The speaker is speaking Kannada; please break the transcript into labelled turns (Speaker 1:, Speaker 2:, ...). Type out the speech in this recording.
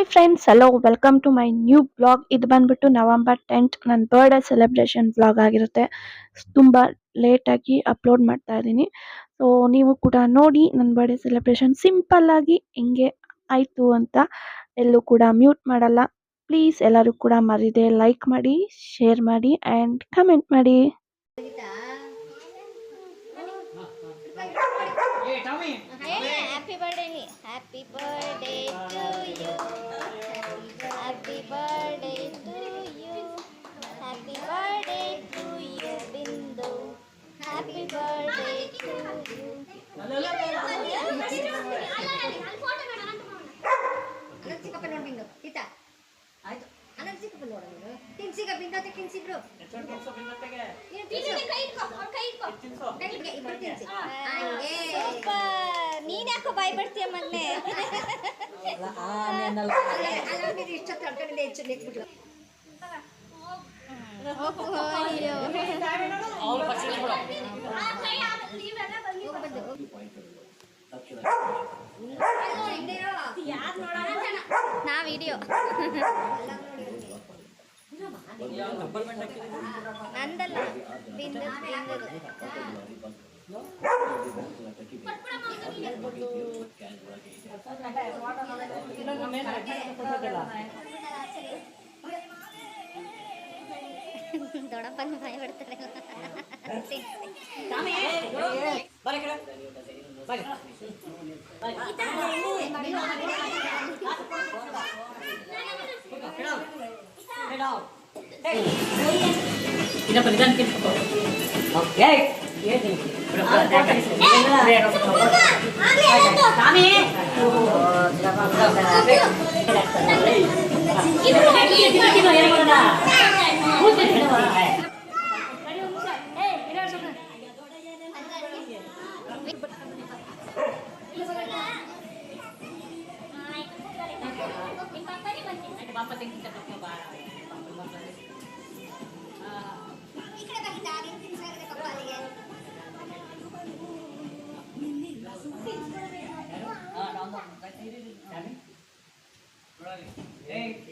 Speaker 1: Hi friends hello welcome to my new blog ಇದು ಬಂದ್ಬಿಟ್ಟು ನವಂಬರ್ ಟೆಂತ್ ನನ್ನ ಬರ್ಡೇ ಸೆಲೆಬ್ರೇಷನ್ ಬ್ಲಾಗ್ ಆಗಿರುತ್ತೆ. ತುಂಬ ಲೇಟಾಗಿ ಅಪ್ಲೋಡ್ ಮಾಡ್ತಾ ಇದ್ದೀನಿ. ಸೊ ನೀವು ಕೂಡ ನೋಡಿ ನನ್ನ ಬರ್ಡೇ ಸೆಲೆಬ್ರೇಷನ್ ಸಿಂಪಲ್ ಆಗಿ ಹಿಂಗೆ ಆಯಿತು ಅಂತ ಎಲ್ಲೂ ಕೂಡ ಮ್ಯೂಟ್ ಮಾಡಲ್ಲ. ಪ್ಲೀಸ್ ಎಲ್ಲರೂ ಕೂಡ ಮರಿದೆ ಲೈಕ್ ಮಾಡಿ ಶೇರ್ ಮಾಡಿ ಆ್ಯಂಡ್ ಕಮೆಂಟ್ ಮಾಡಿ.
Speaker 2: ಹ್ಯಾಪಿ ಬರ್ಡೇ ನೀ. ಹ್ಯಾಪಿ ಬರ್ಡೇ
Speaker 3: ಚಿಕ್ಕಪ್ಪ ಈತ ಆಯ್ತು ಅನಂತ ಚಿಕ್ಕಪ್ಪ ನೋಡ ನೀನು ತಿನ್ಸಿಗ ಬಿಂದತೆ
Speaker 2: ಯಾಕೋ ಬಾಯ್ ಬಿಡ್ತೀಯ ಮಗ್ನೆ
Speaker 3: ಅಲ್ಲ ಅಲ್ಲ ನೀನು ಇಷ್ಟೊತ್ತು ಅಡ್ಕಂಡಿದ್ದೆ ಹೆಚ್ಚು ನೆಕ್ಬಿಟ್ಲು
Speaker 2: ಅಯ್ಯೋ
Speaker 3: ಹೋಗು ಬಂದು ಹೋಗು. ಹಿಂದೆ ಇರೋ.
Speaker 2: ನಾ ವಿಡಿಯೋ ನಂದಲ್ಲ ಬಿಂದು ದೊಡ್ಡಪ್ಪನ ಭಯ ಬಿಡ್ತಾರೆ
Speaker 4: Kita berikan kita. Oke. Kami.
Speaker 3: Ay, napapatingin ka ng barang. Hindi ka nakahilarin, hindi ka nakapagpalayan. Ah, no, no. Dami? Right.
Speaker 4: Hey.